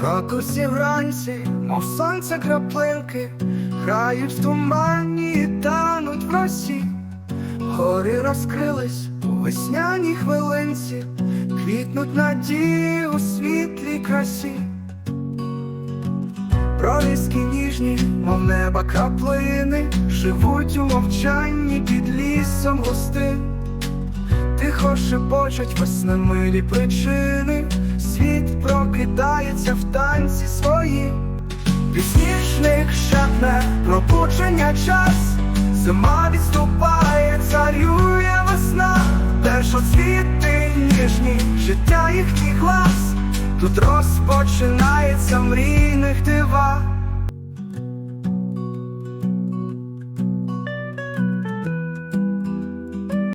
Крокуси вранці, мов сонце краплинки, грають в тумані і тануть в росі. Гори розкрились у весняній хвилинці, квітнуть надії у світлій красі. Проліски ніжні, мов неба краплини, живуть у мовчанні під лісом густим. Тихо шепочуть веснемилі причини, світ прокидається в танці свої. пісніжних шепне пробудження час, зима відступає, царює весна, теж оцвіти ніжні, життя їхніх глас, тут розпочинається мрійних дива.